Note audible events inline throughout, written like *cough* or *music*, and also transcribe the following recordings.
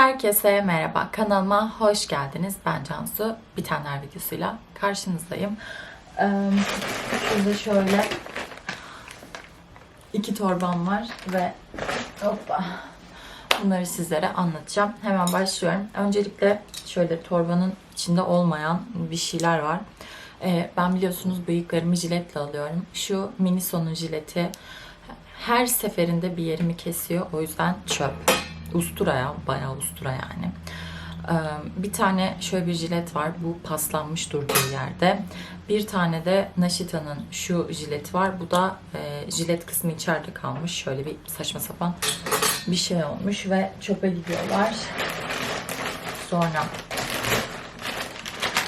Herkese merhaba. Kanalıma hoş geldiniz. Ben Cansu. Bitenler videosuyla karşınızdayım. Ee, Burada şöyle iki torbam var ve hoppa bunları sizlere anlatacağım. Hemen başlıyorum. Öncelikle şöyle torbanın içinde olmayan bir şeyler var. Ee, ben biliyorsunuz bıyıklarımı jiletle alıyorum. Şu Miniso'nun jileti her seferinde bir yerimi kesiyor. O yüzden çöp. Ustura ya. Bayağı ustura yani. Ee, Bir tane şöyle bir jilet var. Bu paslanmış durduğu yerde. Bir tane de Naşita'nın şu jileti var. Bu da e, jilet kısmı içeride kalmış. Şöyle bir saçma sapan bir şey olmuş ve çöpe gidiyorlar. Sonra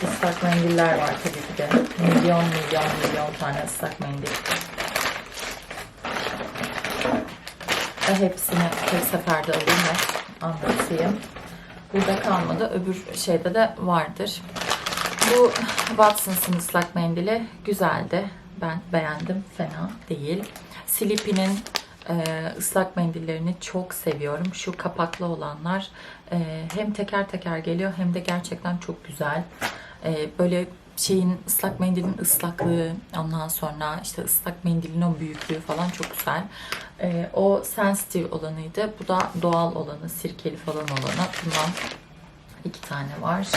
ıslak mendiller var tabii ki de. Milyon milyon milyon tane ıslak mendil. Ve hepsini tek seferde alayım ve anlatayım. Burada kalmadı. Öbür şeyde de vardır. Bu Watson's'ın ıslak mendili güzeldi. Ben beğendim. Fena değil. Sleepy'nin e, ıslak mendillerini çok seviyorum. Şu kapaklı olanlar e, hem teker teker geliyor hem de gerçekten çok güzel. E, böyle şeyin ıslak mendilin ıslaklığı ondan sonra işte ıslak mendilin o büyüklüğü falan çok güzel. E, o sensitive olanıydı. Bu da doğal olanı, sirkeli falan olanı. Bundan iki tane var.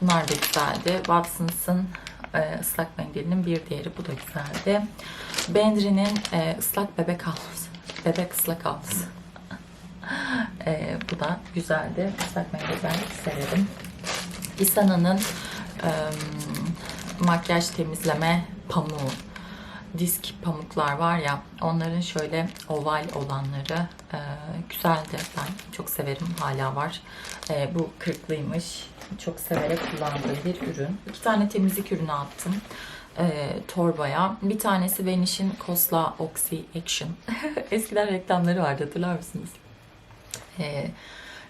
Bunlar da güzeldi. Watson's'ın e, ıslak mendilinin bir diğeri. Bu da güzeldi. Bendry'nin e, ıslak bebek havlusu. Bebek ıslak havlusu. *laughs* e, bu da güzeldi. Islak mendil ben severim. Isana'nın e, makyaj temizleme pamuğu disk pamuklar var ya onların şöyle oval olanları e, güzeldi. Ben çok severim. Hala var. E, bu kırıklıymış. Çok severek kullandığım bir ürün. İki tane temizlik ürünü attım e, torbaya. Bir tanesi Vanish'in Kosla Oxy Action. *laughs* Eskiden reklamları vardı hatırlar mısınız? E,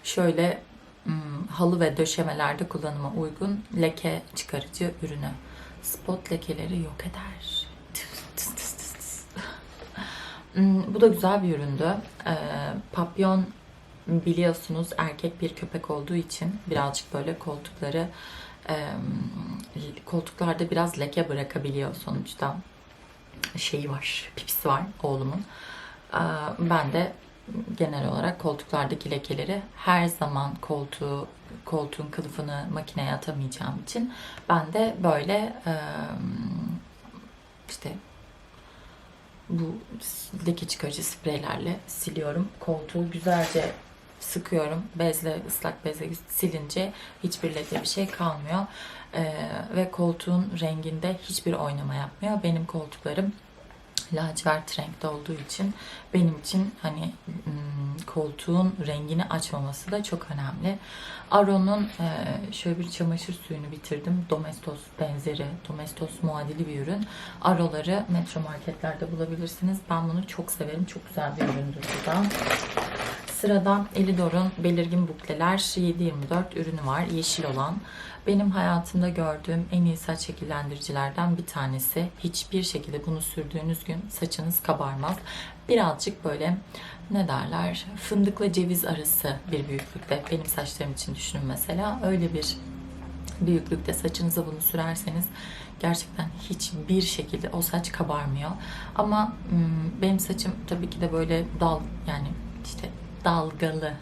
şöyle hmm, halı ve döşemelerde kullanıma uygun leke çıkarıcı ürünü. Spot lekeleri yok eder. Hmm, Bu da güzel bir üründü. Ee, Papyon biliyorsunuz erkek bir köpek olduğu için birazcık böyle koltukları koltuklarda biraz leke bırakabiliyor sonuçta. Şeyi var, pipisi var oğlumun. Ee, Ben de genel olarak koltuklardaki lekeleri her zaman koltuğu koltuğun kılıfını makineye atamayacağım için ben de böyle işte bu leke çıkarıcı spreylerle siliyorum. Koltuğu güzelce sıkıyorum. Bezle, ıslak bezle silince hiçbir leke bir şey kalmıyor. Ee, ve koltuğun renginde hiçbir oynama yapmıyor. Benim koltuklarım lacivert renkte olduğu için benim için hani hmm, koltuğun rengini açmaması da çok önemli. Aro'nun e, şöyle bir çamaşır suyunu bitirdim. Domestos benzeri, Domestos muadili bir ürün. Aro'ları metro marketlerde bulabilirsiniz. Ben bunu çok severim. Çok güzel bir üründür bu da. Sırada Elidor'un belirgin bukleler 7-24 ürünü var. Yeşil olan. Benim hayatımda gördüğüm en iyi saç şekillendiricilerden bir tanesi. Hiçbir şekilde bunu sürdüğünüz gün saçınız kabarmaz. Birazcık böyle ne derler fındıkla ceviz arası bir büyüklükte. Benim saçlarım için düşünün mesela. Öyle bir büyüklükte saçınıza bunu sürerseniz gerçekten hiçbir şekilde o saç kabarmıyor. Ama hmm, benim saçım tabii ki de böyle dal yani işte dalgalı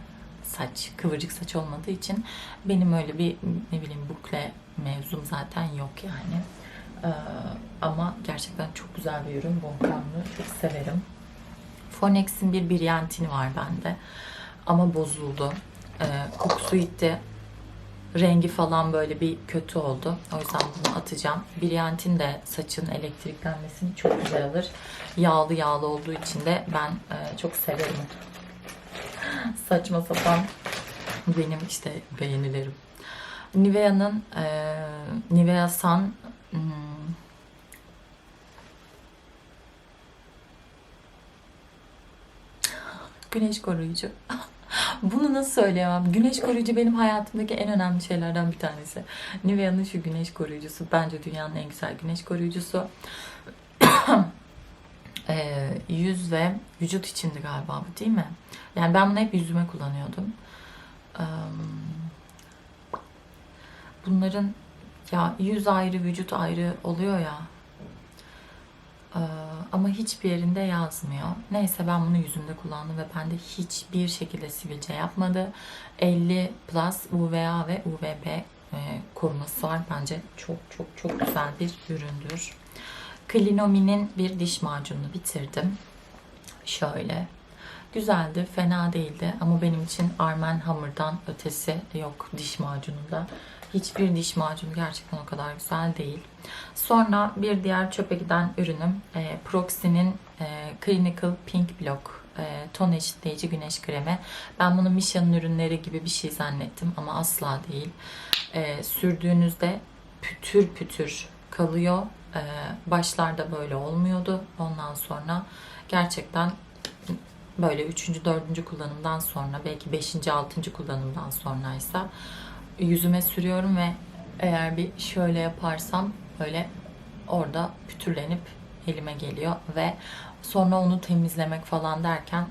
saç, kıvırcık saç olmadığı için benim öyle bir ne bileyim bukle mevzum zaten yok yani. Ee, ama gerçekten çok güzel bir ürün. Bonkamlı. Çok severim. Fonex'in bir Brilliantini var bende. Ama bozuldu. Ee, kokusu gitti. Rengi falan böyle bir kötü oldu. O yüzden bunu atacağım. Brilliantin de saçın elektriklenmesini çok güzel alır. Yağlı yağlı olduğu için de ben e, çok severim. *laughs* Saçma sapan benim işte beğenilerim. Nivea'nın e, Nivea Sun hmm, güneş koruyucu. *laughs* Bunu nasıl söyleyemem? Güneş koruyucu benim hayatımdaki en önemli şeylerden bir tanesi. Nivea'nın şu güneş koruyucusu. Bence dünyanın en güzel güneş koruyucusu. *clears throat* Ee, yüz ve vücut içindi galiba bu değil mi? Yani ben bunu hep yüzüme kullanıyordum. Ee, bunların ya yüz ayrı vücut ayrı oluyor ya. Ee, ama hiçbir yerinde yazmıyor. Neyse ben bunu yüzümde kullandım ve bende hiçbir şekilde sivilce yapmadı. 50 plus UVA ve UVB e, koruması var. Bence çok çok çok güzel bir üründür. Clinomi'nin bir diş macununu bitirdim. Şöyle. Güzeldi, fena değildi ama benim için Armen Hammer'dan ötesi yok diş macununda. Hiçbir diş macunu gerçekten o kadar güzel değil. Sonra bir diğer çöpe giden ürünüm e, Proxy'nin e, Clinical Pink Block e, ton eşitleyici güneş kremi. Ben bunu Misha'nın ürünleri gibi bir şey zannettim ama asla değil. E, sürdüğünüzde pütür pütür kalıyor. E, başlarda böyle olmuyordu. Ondan sonra gerçekten böyle 3. 4. kullanımdan sonra belki 5. 6. kullanımdan sonraysa yüzüme sürüyorum ve eğer bir şöyle yaparsam böyle orada pütürlenip elime geliyor ve sonra onu temizlemek falan derken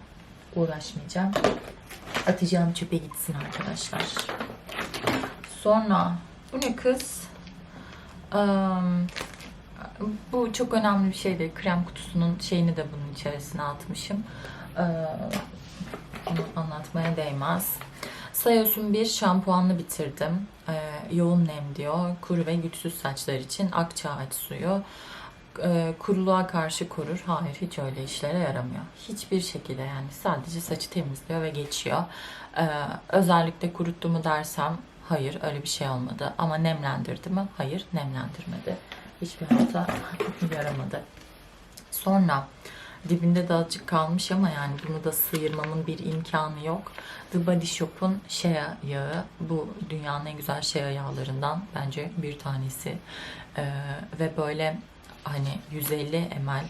uğraşmayacağım. Atacağım çöpe gitsin arkadaşlar. Sonra bu ne kız? Am, bu çok önemli bir şey değil. Krem kutusunun şeyini de bunun içerisine atmışım. Ee, anlatmaya değmez. Sayos'un bir şampuanını bitirdim. Ee, yoğun nem diyor. Kuru ve güçsüz saçlar için akçaağaç suyu. Ee, kuruluğa karşı korur. Hayır hiç öyle işlere yaramıyor. Hiçbir şekilde yani sadece saçı temizliyor ve geçiyor. Ee, özellikle kuruttu mu dersem hayır öyle bir şey olmadı. Ama nemlendirdi mi? Hayır nemlendirmedi. Hiçbir hata *laughs* yaramadı. Sonra dibinde de azıcık kalmış ama yani bunu da sıyırmamın bir imkanı yok. The Body Shop'un Shea yağı. Bu dünyanın en güzel Shea yağlarından bence bir tanesi. Ee, ve böyle hani 150 ml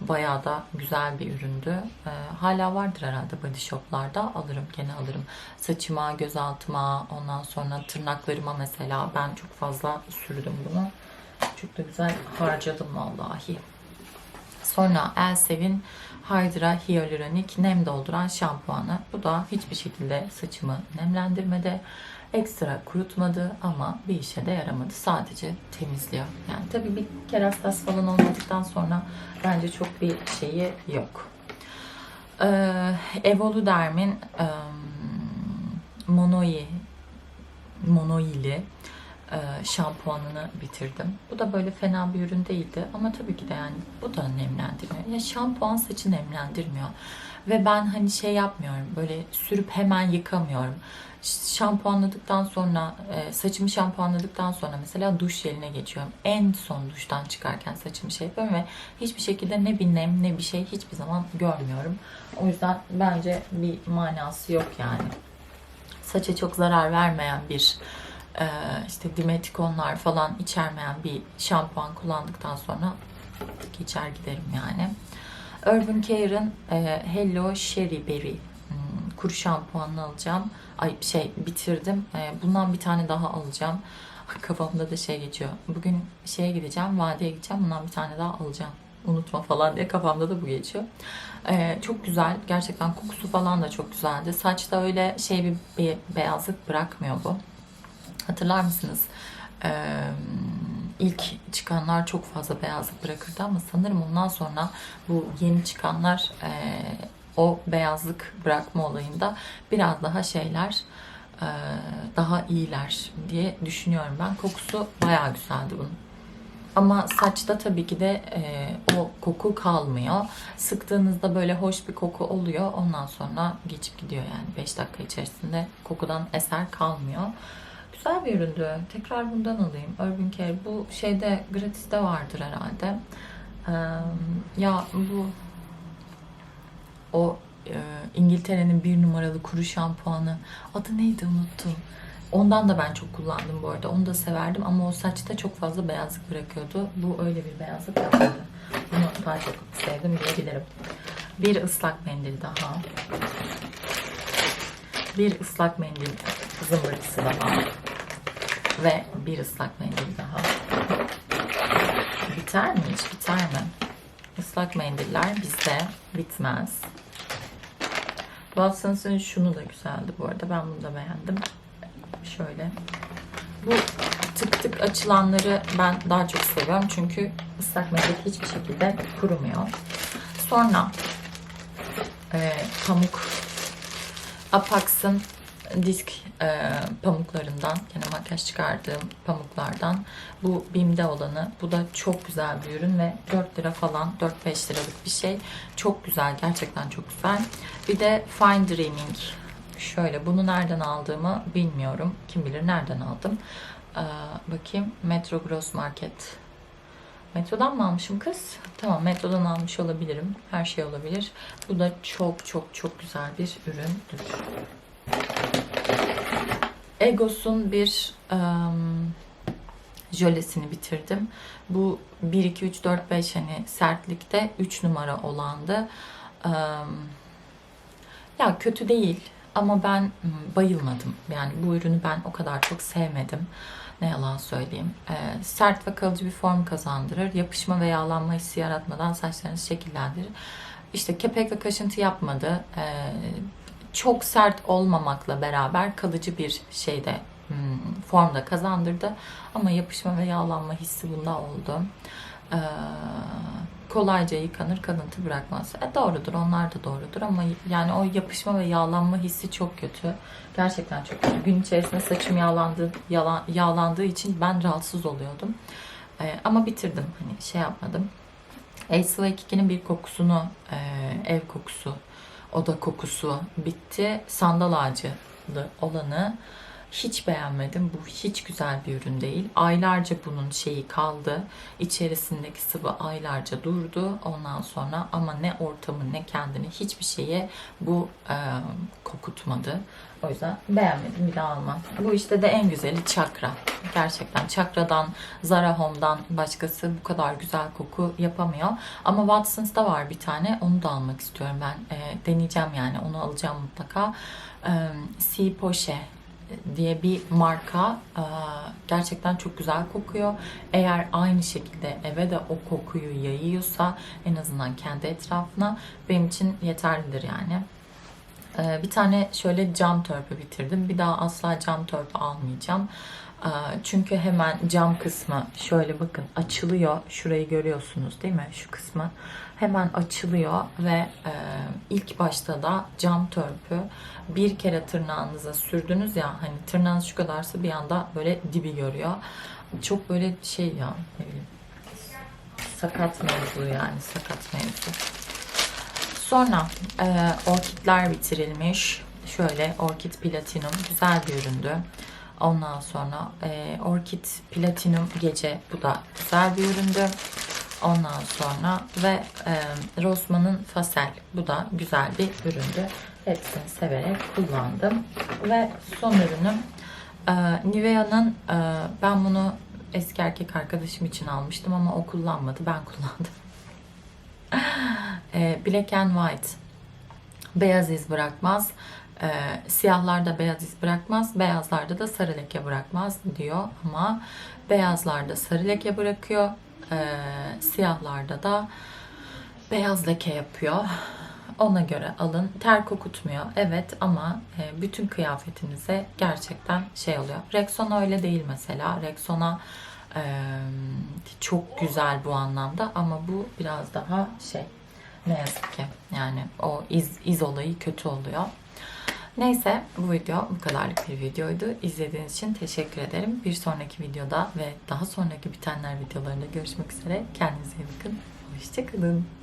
bayağı da güzel bir üründü. Ee, hala vardır herhalde body shoplarda. Alırım gene alırım. Saçıma, gözaltıma, ondan sonra tırnaklarıma mesela ben çok fazla sürdüm bunu. Çok da güzel harcadım vallahi. Sonra Elsev'in Hydra Hyaluronic nem dolduran şampuanı. Bu da hiçbir şekilde saçımı nemlendirmedi. Ekstra kurutmadı ama bir işe de yaramadı. Sadece temizliyor. Yani tabii bir kerastas falan olmadıktan sonra bence çok bir şeyi yok. Ee, Evoluderm'in e, Monoi Monoili şampuanını bitirdim. Bu da böyle fena bir ürün değildi ama tabii ki de yani bu da nemlendirmiyor. Ya şampuan saçı nemlendirmiyor. Ve ben hani şey yapmıyorum böyle sürüp hemen yıkamıyorum. Şampuanladıktan sonra e, saçımı şampuanladıktan sonra mesela duş jeline geçiyorum. En son duştan çıkarken saçımı şey yapıyorum ve hiçbir şekilde ne bir nem ne bir şey hiçbir zaman görmüyorum. O yüzden bence bir manası yok yani. Saça çok zarar vermeyen bir e, işte dimetikonlar falan içermeyen bir şampuan kullandıktan sonra geçer giderim yani. Urban Care'ın e, Hello Sherry Berry hmm, kuru şampuanını alacağım. Ay şey bitirdim. E, bundan bir tane daha alacağım. *laughs* Kafamda da şey geçiyor. Bugün şeye gideceğim, vadiye gideceğim. Bundan bir tane daha alacağım. Unutma falan diye kafamda da bu geçiyor. E, çok güzel. Gerçekten kokusu falan da çok güzeldi. Saçta öyle şey bir, bir beyazlık bırakmıyor bu. Hatırlar mısınız? Ee, ilk çıkanlar çok fazla beyazlık bırakırdı ama sanırım ondan sonra bu yeni çıkanlar e, o beyazlık bırakma olayında biraz daha şeyler e, daha iyiler diye düşünüyorum ben. Kokusu bayağı güzeldi bunun. Ama saçta tabii ki de e, o koku kalmıyor. Sıktığınızda böyle hoş bir koku oluyor. Ondan sonra geçip gidiyor yani 5 dakika içerisinde kokudan eser kalmıyor. Güzel bir üründü. Tekrar bundan alayım. Urban Care. Bu şeyde gratis'te vardır herhalde. Ya bu o İngiltere'nin bir numaralı kuru şampuanı. Adı neydi unuttum. Ondan da ben çok kullandım bu arada. Onu da severdim ama o saçta çok fazla beyazlık bırakıyordu. Bu öyle bir beyazlık yapmadı. Bunu daha çok sevdim diyebilirim. Bir ıslak mendil daha. Bir ıslak mendil zımbırtısı daha. Ve bir ıslak mendil daha. Biter mi hiç? Biter mi? Islak mendiller bizde bitmez. Watsons'ın şunu da güzeldi bu arada. Ben bunu da beğendim. Şöyle. Bu tık tık açılanları ben daha çok seviyorum. Çünkü ıslak mendil hiçbir şekilde kurumuyor. Sonra e, pamuk Apax'ın disk e, pamuklarından, yani makyaj çıkardığım pamuklardan. Bu BİM'de olanı. Bu da çok güzel bir ürün ve 4 lira falan, 4-5 liralık bir şey. Çok güzel, gerçekten çok güzel. Bir de Fine Dreaming. Şöyle, bunu nereden aldığımı bilmiyorum. Kim bilir nereden aldım. Ee, bakayım, Metro Gross Market. Metrodan mı almışım kız? Tamam metrodan almış olabilirim. Her şey olabilir. Bu da çok çok çok güzel bir üründür. Egos'un bir ım, jölesini bitirdim. Bu 1, 2, 3, 4, 5 hani sertlikte 3 numara olandı. Im, ya kötü değil ama ben ım, bayılmadım. Yani bu ürünü ben o kadar çok sevmedim. Ne yalan söyleyeyim. Ee, sert ve kalıcı bir form kazandırır. Yapışma ve yağlanma hissi yaratmadan saçlarınızı şekillendirir. İşte kepek ve kaşıntı yapmadı. Ee, çok sert olmamakla beraber kalıcı bir şeyde hmm, formda kazandırdı. Ama yapışma ve yağlanma hissi bunda oldu. Ee, kolayca yıkanır, kalıntı bırakmaz. E, doğrudur, onlar da doğrudur ama yani o yapışma ve yağlanma hissi çok kötü. Gerçekten çok kötü. Gün içerisinde saçım yağlandığı, yala- yağlandığı için ben rahatsız oluyordum. Ee, ama bitirdim. Hani şey yapmadım. Ace ve 2'nin bir kokusunu, e, ev kokusu, oda kokusu bitti. Sandal ağacı olanı hiç beğenmedim. Bu hiç güzel bir ürün değil. Aylarca bunun şeyi kaldı. İçerisindeki sıvı aylarca durdu. Ondan sonra ama ne ortamı ne kendini hiçbir şeye bu e, kokutmadı. O yüzden beğenmedim. Bir daha almam. Bu işte de en güzeli çakra. Gerçekten çakradan, Zara Home'dan başkası bu kadar güzel koku yapamıyor. Ama Watsons'da var bir tane. Onu da almak istiyorum ben. E, deneyeceğim yani. Onu alacağım mutlaka. E, C Poche diye bir marka e, gerçekten çok güzel kokuyor. Eğer aynı şekilde eve de o kokuyu yayıyorsa en azından kendi etrafına benim için yeterlidir yani. E, Bir tane şöyle cam törpü bitirdim. Bir daha asla cam törpü almayacağım. Çünkü hemen cam kısmı şöyle bakın açılıyor. Şurayı görüyorsunuz değil mi? Şu kısmı hemen açılıyor ve e, ilk başta da cam törpü bir kere tırnağınıza sürdünüz ya hani tırnağınız şu kadarsa bir anda böyle dibi görüyor. Çok böyle şey ya ne bileyim sakat mevzu yani sakat mevzu. Sonra e, orkidler bitirilmiş. Şöyle orkid platinum güzel bir üründü. Ondan sonra e, orkid platinum gece bu da güzel bir üründü. Ondan sonra ve e, Rossmann'ın Fasel bu da güzel bir üründü. Hepsini severek kullandım. Ve son ürünüm e, Nivea'nın e, ben bunu eski erkek arkadaşım için almıştım ama o kullanmadı. Ben *laughs* kullandım. E, Black and White. Beyaz iz bırakmaz. E, siyahlarda beyaz iz bırakmaz. Beyazlarda da sarı leke bırakmaz diyor. Ama beyazlarda sarı leke bırakıyor. E, siyahlarda da beyaz leke yapıyor. Ona göre alın. Ter kokutmuyor. Evet ama e, bütün kıyafetinize gerçekten şey oluyor. Rexona öyle değil mesela. Rexona e, çok güzel bu anlamda ama bu biraz daha şey ne yazık ki yani o iz, iz olayı kötü oluyor. Neyse bu video bu kadarlık bir videoydu. İzlediğiniz için teşekkür ederim. Bir sonraki videoda ve daha sonraki bitenler videolarında görüşmek üzere. Kendinize iyi bakın. Hoşçakalın.